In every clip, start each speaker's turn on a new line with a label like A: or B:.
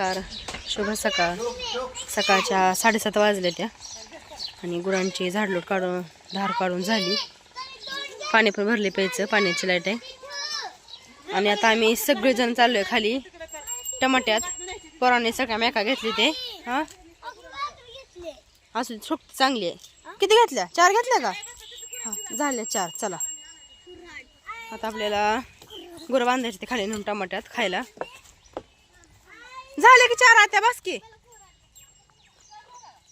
A: नमस्कार. शुभ सकाळ. सकाळच्या साडेसात वाजल्या त्या आणि गुरांची झाडलोट काढून धार काढून झाली. पाणी पण भरले प्यायचं पाण्याची लाइट आहे. आणि आता आम्ही सगळेजण चाललोय खाली टमाट्यात. पोराने सगळ्या मेका घेतली ते. हां? असू छोट चांगली आहे. किती घेतल्या? चार घेतल्या का? हां झाल्या चार. चला. आता आपल्याला गुरं बांधायचे ते खाली नेऊन टमाट्यात खायला. झाले की चार आत्या बस की.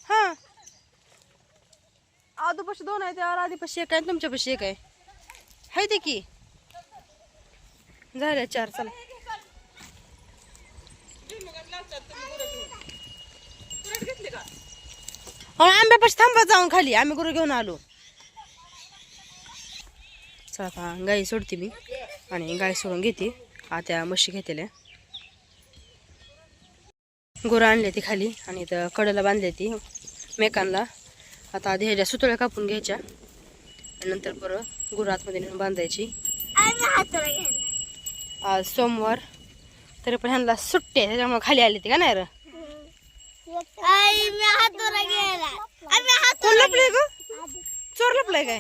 A: हा. आधूपाशी दोन आहे त्यावर आधीपाशी एक आहे तुमच्यापाशी एक आहे. हाय ते की. झाले चार चला. आंब्यापाशी थांबा जाऊन खाली. आम्ही गुरु घेऊन आलो. चला गाई सोडते मी आणि गाई सोडून घेते. आता म्हशी घेतल्या. गुरं आणले ती खाली आणि इथं कडेला बांधले ती मेकांना आता आधी ह्याच्या सुतळ्या कापून घ्यायच्या. आणि नंतर परत गुरं आतमध्ये नेऊन बांधायची. आज सोमवार. तरी पण ह्यांना सुट्टे आहे, त्याच्यामुळे खाली आली ती का नाही लपलंय ग? चोर लपलाय काय?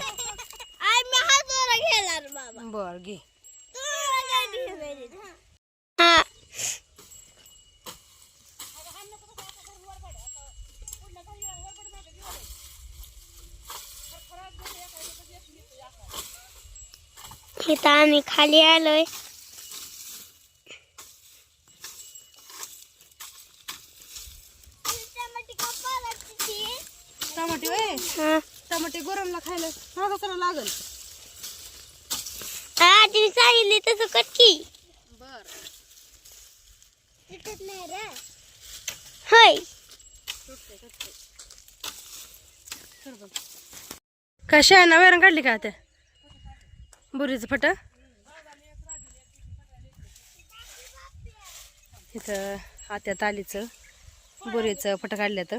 A: बर घे
B: तुम्हाला काय दिसलं? हा इथं आम्ही खाली आलोय.
A: टमाटे
B: हा.
A: टमाटे गरमला खायला हा लागल.
B: हा सांगितले तसं कटकी
A: बर.
B: होय.
A: कशा आहे ना वैरण काढली का त्या बुरीचं फट. इथं आत्या तालीचं बुरीचं फट काढलं तर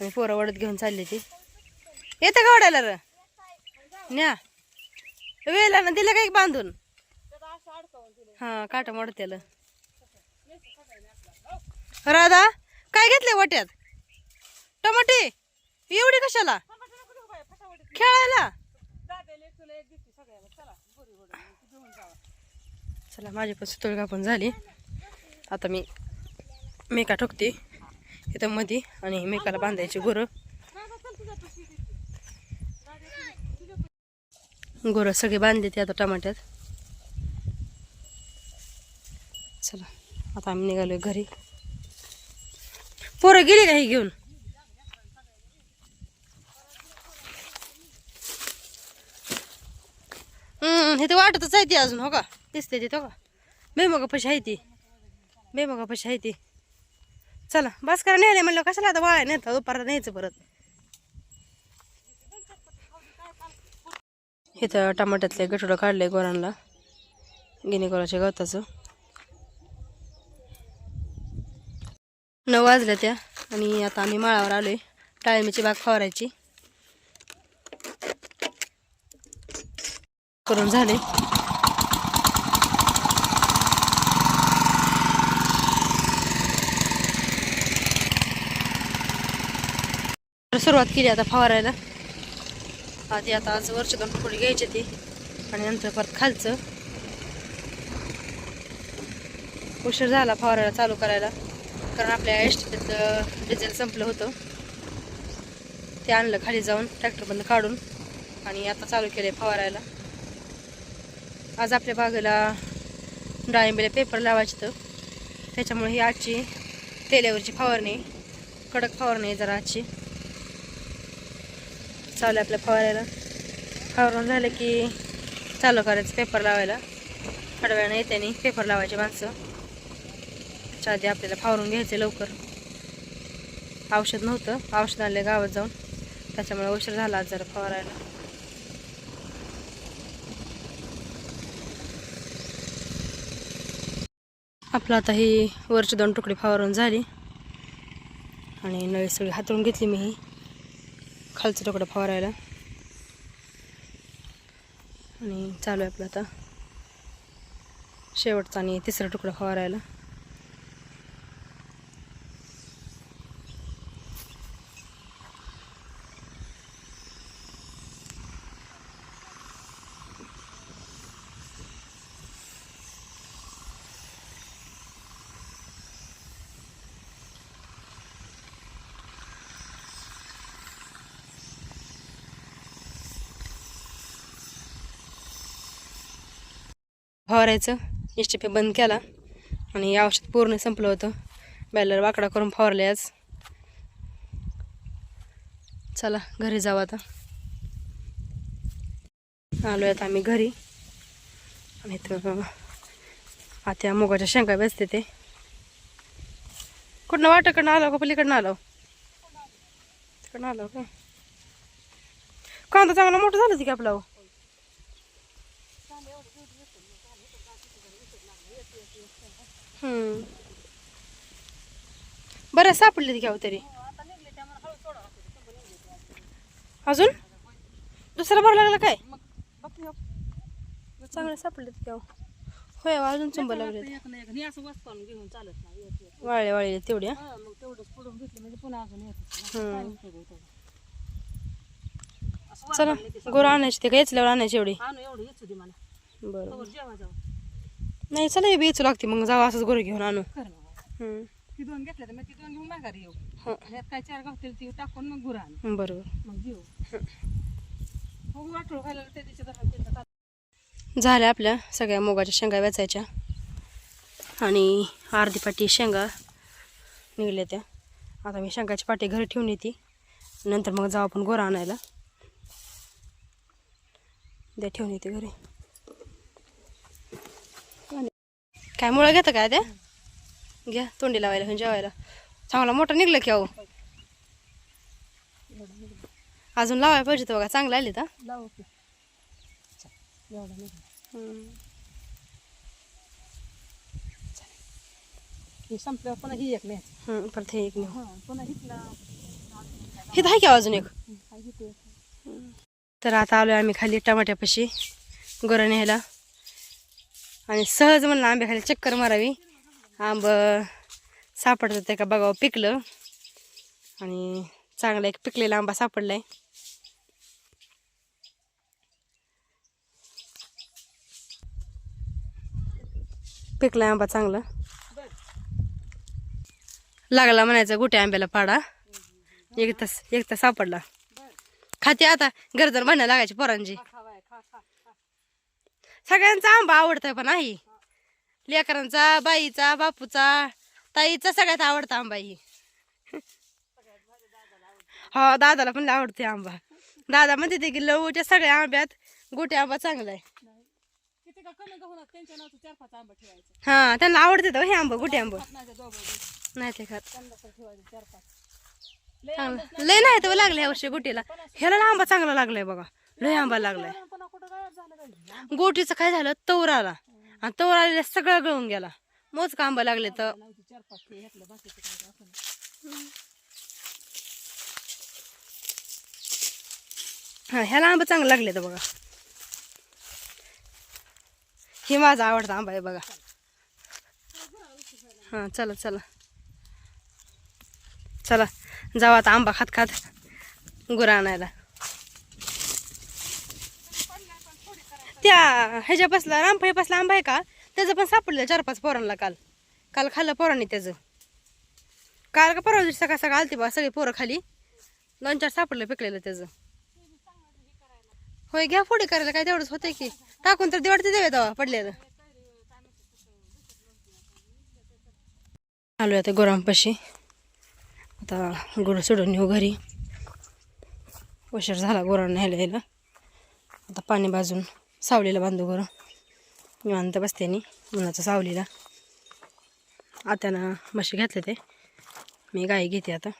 A: आणि पोरं वडत घेऊन चालली ती. येतं का वडायला र? न्या. वेला ना दिलं का एक बांधून? हां काटा मोडत्याला. राधा काय घेतले वाट्यात? टमाटे? एवढी कशाला? खेळायला? चला माझी पण सुतळ कापून झाली. आता मी मेका ठोकते. इथं मध्ये आणि मेकाला बांधायची गुरं. गुरं सगळे बांधले ते आता टमाट्यात. चला आता आम्ही निघालोय घरी. पोरं गेली का ही घेऊन? हम्म हे तर वाटतच आहे ती अजून हो का? दिसते ती तो का? मे मग पशी आहे ती? बेमगा आहे ती? चला बस करा नेले म्हणलं कशाला आता वाया नेता दुपारला न्यायचं परत? इथं टमाट्यातले गठोडं काढले गोरांना गिनीगोराच्या गवताचं. नऊ वाजल्या त्या आणि आता आम्ही माळावर आलोय. टाळमीची बाग फवारायची. करून झाले. तर सुरुवात केली आता फवारायला. आधी आता आज वरचे दोन फुडी घ्यायचे ती आणि नंतर परत खालचं. उशीर झाला फवारायला चालू करायला. कारण आपल्या एसटीचं डिझेल संपलं होतं. ते आणलं खाली जाऊन ट्रॅक्टरमधून काढून आणि आता चालू केले फवारायला. आज आपल्या बागेला डाळिंबीला पेपर लावायचे तर त्याच्यामुळे ही आजची तेल्यावरची फवारणी कडक फवारणी जरा आजची. चालू आहे आपल्या फवारायला. फवारून झालं की चालू करायचं पेपर लावायला. थोड्या वेळानं येत्याने पेपर लावायचे माणसं. त्याच्या आधी आपल्याला फावरून घ्यायचं लवकर. औषध नव्हतं औषध आणले गावात जाऊन. त्याच्यामुळे उशीर झाला आज जरा फवारायला. आपलं आता ही वरची दोन तुकडे फवारून झाली. आणि नळी सगळी हातळून घेतली मी ही. खालचं तुकडं फवारायला. आणि चालू आहे आपलं आता. शेवटचा आणि तिसरा तुकडा फवारायला. फवारायचं. एस बंद केला. आणि औषध पूर्ण संपलं होतं. बॅलर वाकडा करून फवारले आज. चला घरी जाऊ आता. आलो आता आम्ही घरी. आणि इथं आता मुगाच्या शेंगा बसते ते. कुठनं वाटाकडनं आलो का पलीकडनं आलो तिकडनं आलो का? कांदा चांगला मोठा झाला की आपला हो. हम्म बरं सापडले घ्यावं तरी. अजून? दुसरा भर लागला काय? चांगले सापडले घ्यावं. होय अजून चुंब लागले. वाळले वाळले तेवढ्या?
C: हा, म्हणजे
A: चला गोर आणायची ते का? याचल्यावर आणायची एवढी? बरं. नाही चला हे बेचू लागते मग जाऊ असंच गोरं घेऊन आणू.
C: कर मग
A: हम्म.
C: ती दोन घेतल्या तर मग ती दोन घेऊन माघारी येऊ.
A: हं.
C: ह्यात काय चार गावतील ती टाकून मग गुरा आणू.
A: बरोबर.
C: मग जेऊ हो वाटू खायला ताट.
A: झाल्या आपल्या सगळ्या मुगाच्या शेंगा वेचायच्या. आणि अर्धी पाटी शेंगा निघल्या त्या. आता मी शेंगाची पाटी घरी ठेवून येते. नंतर मग जाऊ आपण गोरा आणायला. द्या ठेवून येते घरी आणि काय मुळं घेतं काय त्या घ्या तोंडी लावायला जेवायला. चांगला मोठा निघलं की अहो. अजून लावायला पाहिजे होतं बघा चांगलं आले तर.
C: हे संपल्यावर पुन्हा ही एक नाही
A: परत हे एक नेऊ.
C: हा पुन्हा हितला
A: हे आहे का अजून एक? तर आता आलोय आम्ही खाली टमाट्यापाशी गोरं न्यायला. आणि सहज म्हणलं आंब्याखाली चक्कर मारावी. आंब सापडतं ते का बघावं पिकलं. आणि चांगला एक पिकलेला आंबा सापडलाय. पिकलाय आंबा चांगला. लागला म्हणायचा गुट्या आंब्याला पाडा. एक तास एक तास सापडला. खाते आता गरजण म्हणायला लागायची पोरांची. सगळ्यांचा आंबा आवडतोय पण आहे. लेकरांचा बाईचा बापूचा ताईचा सगळ्यात आवडता आंबा ही हो दादाला पण आवडते आंबा. दादा म्हणते ते की लवच्या सगळ्या आंब्यात गोटे आंबा चांगला आहे. हा त्यांना आवडते तर हे आंबा गोटे आंबा.
C: नाही
A: ते खात.
C: लय
A: नाही तर लागले ह्या वर्षी गोटीला. ह्याला आंबा चांगला लागलाय बघा. लय आंबा लागलाय.
C: पुन्हा काय
A: गोटीचं काय झालं? तवर आला. आणि तवर आलेला सगळं गळून गेला. मोजका आंबा लागले तर. हा ह्याला आंबा चांगला लागले तर बघा. हे माझा आवडता आंबा आहे बघा. हा चला चला. चला जाऊ आता आंबा खात खात गुरा आणायला. त्या ह्याच्या बसला रामफळी बसला आंबा आहे का? त्याचं पण सापडलं चार पाच पोरांना काल. काल खाल्लं पोरांनी त्याचं. काल का परवा दिवशी सकाळ सकाळ आलते बा सगळी पोरं खाली. दोन चार सापडलं पिकलेलं त्याचं. होय घ्या पुढे करायला काय तेवढंच होतंय की. टाकून तर देवाडते देवे दवा पडलेलं. आलो आता गोरांपाशी. आता गोरं सोडून येऊ घरी. उशीर झाला गोरांना न्यायला यायला. आता पाणी बाजून सावलीला बांधू गुरं निवांत बसते आणि उन्हाचं सावलीला. आत्यानं म्हशी घेतले ते. मी गाई घेते आता.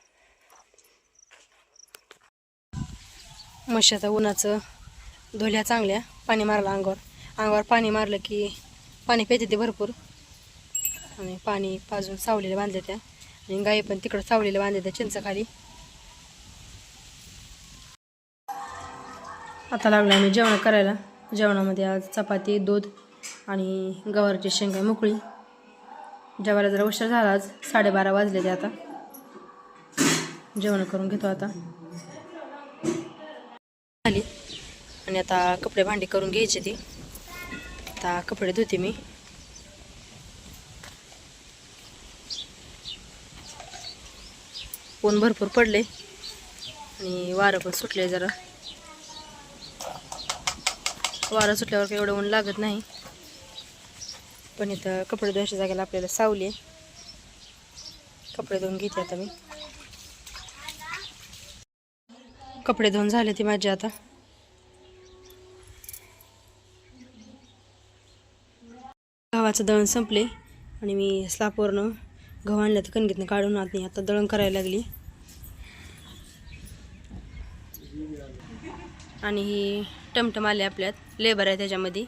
A: म्हशी आता उन्हाचं धुल्या चांगल्या पाणी मारलं अंगावर. अंगावर पाणी मारलं की पाणी पेते ते भरपूर. आणि पाणी पाजून सावलीला बांधले त्या. आणि गाई पण तिकडं सावलीला बांधले त्या चिंचाखाली. आता लागला आम्ही जेवण करायला. जेवणामध्ये आज चपाती दूध आणि गवारची शेंगा मोकळी. जेवायला जरा उशीर झाला आज. साडेबारा वाजले ते आता. जेवण करून घेतो आता. झाली आणि आता कपडे भांडी करून घ्यायची ती. आता कपडे धुते मी. ऊन भरपूर पडले. आणि वारं पण सुटले जरा. वारा सुटल्यावर काही एवढं ऊन लागत नाही. पण इथं कपडे धुवायच्या जागेला आपल्याला सावली आहे. कपडे धुवून घेते आता मी. कपडे धुवून झाले ते माझी आता. गव्हाचं दळण संपले आणि मी स्लापवरनं गव्हा आणल्या तर कणगीतनं काढून आत नाही आता दळण करायला लागली. आणि ही टमटम आले आपल्यात. लेबर आहे त्याच्यामध्ये.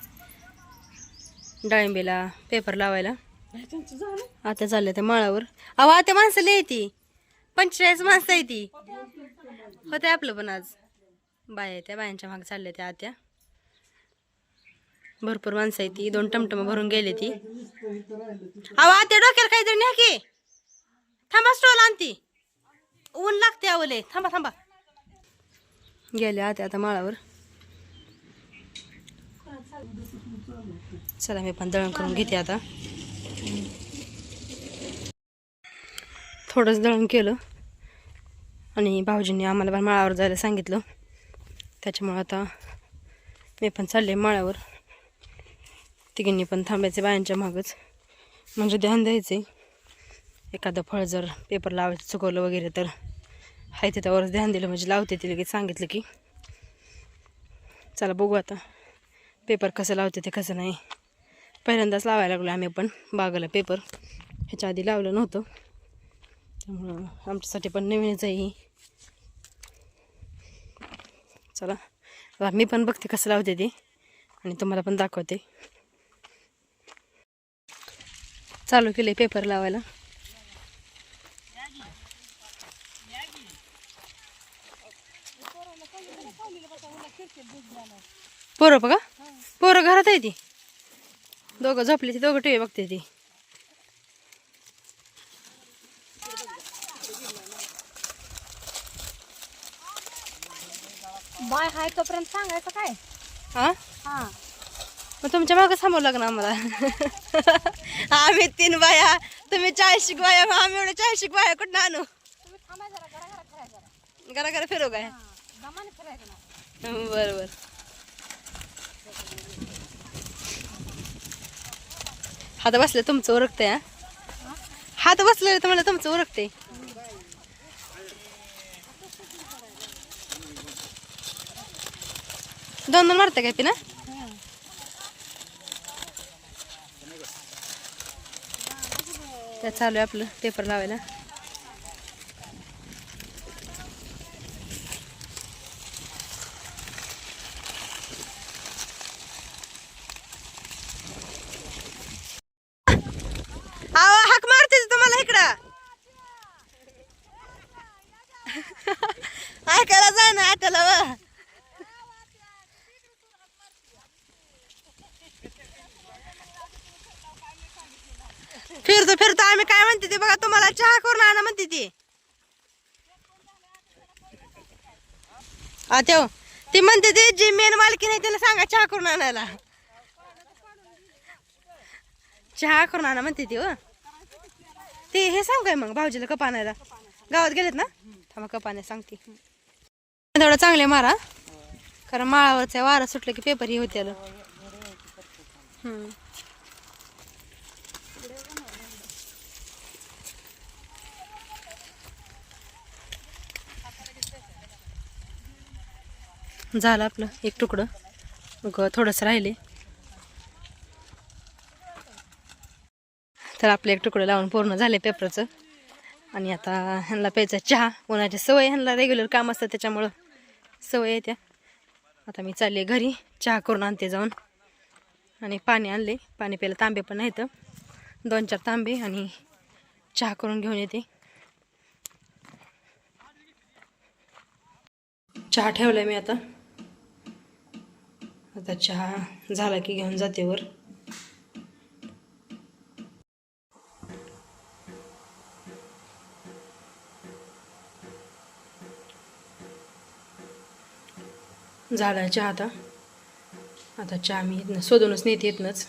A: डाळिंबीला पेपर लावायला. आता चालल्या त्या माळावर. अहो आता माणसं लय ती पंचेचाळीस माणसं आहे ती होते आपलं पण आज. बाया त्या बायांच्या मागे चालल्या त्या आत्या. भरपूर माणसं आहे ती दोन टमटम भरून गेले ती. अहो आत्या डोक्याला काहीतरी न्या की. थांबा स्टॉल आणती. ऊन लागते आवले थांबा थांबा. गेले आत्या आता माळावर. चला मी पण दळण करून घेते आता. थोडंच दळण केलं. आणि भाऊजींनी आम्हाला पण माळावर जायला सांगितलं. त्याच्यामुळं आता मी पण चालले माळावर. तिघींनी पण थांबायचे बायांच्या मागच. म्हणजे ध्यान द्यायचे. एखादं फळ जर पेपर लावायचं चुकवलं वगैरे तर हाय ते त्यावरच ध्यान दिलं. म्हणजे लावते ते लगेच सांगितलं की. चला बघू आता. पेपर कसं लावते ते कसं नाही. पहिल्यांदाच लावायला लागलो. आम्ही पण बागाला पेपर ह्याच्या आधी लावलं नव्हतं. त्यामुळं आमच्यासाठी पण नवीनच आहे ही. चला मी पण बघते कसं लावते ते आणि तुम्हाला पण दाखवते. चालू केले पेपर लावायला. पोरं बघा. पोरं घरात आहे ती. दोघं झोपली ती दोघं टी व्ही बघते ती.
C: बाय हाय तोपर्यंत सांगायचं काय?
A: हा?
C: हा.
A: मग तुमच्या मागं थांबावं लागणार आम्हाला. आम्ही तीन बाया तुम्ही चाळीस बाया मग आम्ही एवढे चाळीस बाया कुठं आणू?
C: तुम्ही थांबा जरा घरा घरा
A: फिरू काय? बरं बरं. हात बसले तुमचं ओरखते हा? हात बसले तुम्हाला तुमचं ओरखते दोन दोन मारते काय पिना? त्या चालू आहे आपलं पेपर लावायला आवा हाक मारते तुम्हाला इकडं ऐकायला जा ना आत्याला वा फिरतो फिरतो. आम्ही काय म्हणते ते बघा तुम्हाला चहा करून आणा म्हणते ती. आत्या ती म्हणते ती जी मेन मालकी नाही त्याला सांगा चहा करून आणायला. चहा करून आणा म्हणते ती हो. ते हे सांग काय मग भाऊजीला कप आणायला? गावात गेलेत ना? थांबा कप आणायला सांगते. थोडं चांगले मारा. कारण माळावरचं वारं सुटलं की पेपर हे होते झालं आपलं एक तुकडं. मग थोडंसं राहिले. तर आपलं एक तुकडं लावून पूर्ण झाले पेपरचं. आणि आता ह्यांना प्यायचा चहा. उन्हाची सवय ह्यांना रेग्युलर काम असतं त्याच्यामुळं सवय येत्या आता मी चालले घरी चहा करून आणते जाऊन. आणि पाणी आणले. पाणी प्यायला तांबे पण आहेत दोन चार तांबे आणि चहा करून घेऊन येते. चहा ठेवलाय मी आता. आता चहा झाला की घेऊन जाते वर. झाला चहा आता. आता चहा मी इथनं शोधूनच नेते इथनंच.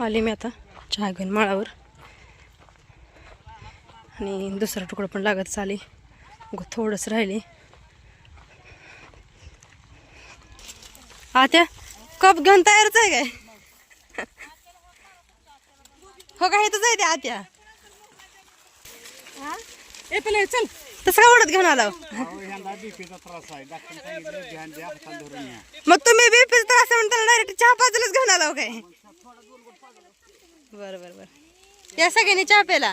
A: आले मी आता चहा घेऊन माळावर. आणि दुसरा तुकडा पण लागत चाले थोडंच राहिले. आत्या कप घेऊन तयारच आहे काय? हो का इथंच आहे ते आत्या.
C: ए पहिले चल
A: तसं का ओढत घेऊन आला मग तुम्ही बीपीचा त्रास त्याला डायरेक्ट चहा पाजलच घेऊन आला हो काय? बरं बरं बरं. या सगळ्यांनी चहा प्याला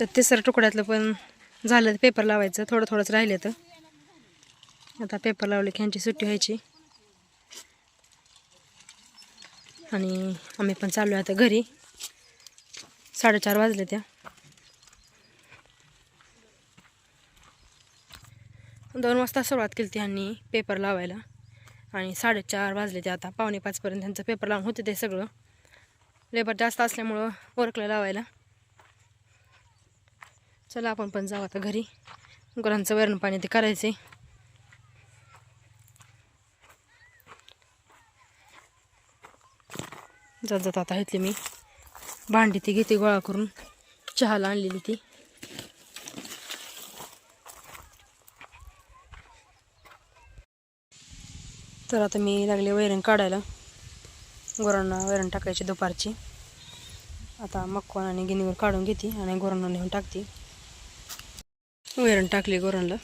A: तर तिसऱ्या तुकड्यातलं पण झालं पेपर लावायचं थोडं थोडंच राहिलं तर. आता पेपर लावले की ह्यांची सुट्टी व्हायची. आणि आम्ही पण चाललो आहे आता घरी. साडेचार वाजले त्या. दोन वाजता सुरुवात केली ती ह्यांनी पेपर लावायला. आणि साडेचार वाजले ते आता. पावणे पाचपर्यंत त्यांचं पेपर लावून होते ते सगळं. लेबर जास्त असल्यामुळं वर्कला लावायला. चला आपण पण जाऊ आता घरी. गुरांचं वरण पाणी ते करायचे जात जात आता घेतली मी. भांडी ती घेते गोळा करून. चहाला आणलेली ती. तर आता मी लागले वैरण काढायला. गुरांना वैरण टाकायची दुपारची. आता मक्कोन आणि गिनीवर काढून घेते आणि गुरांना नेऊन टाकते. वैरण टाकली गोरांना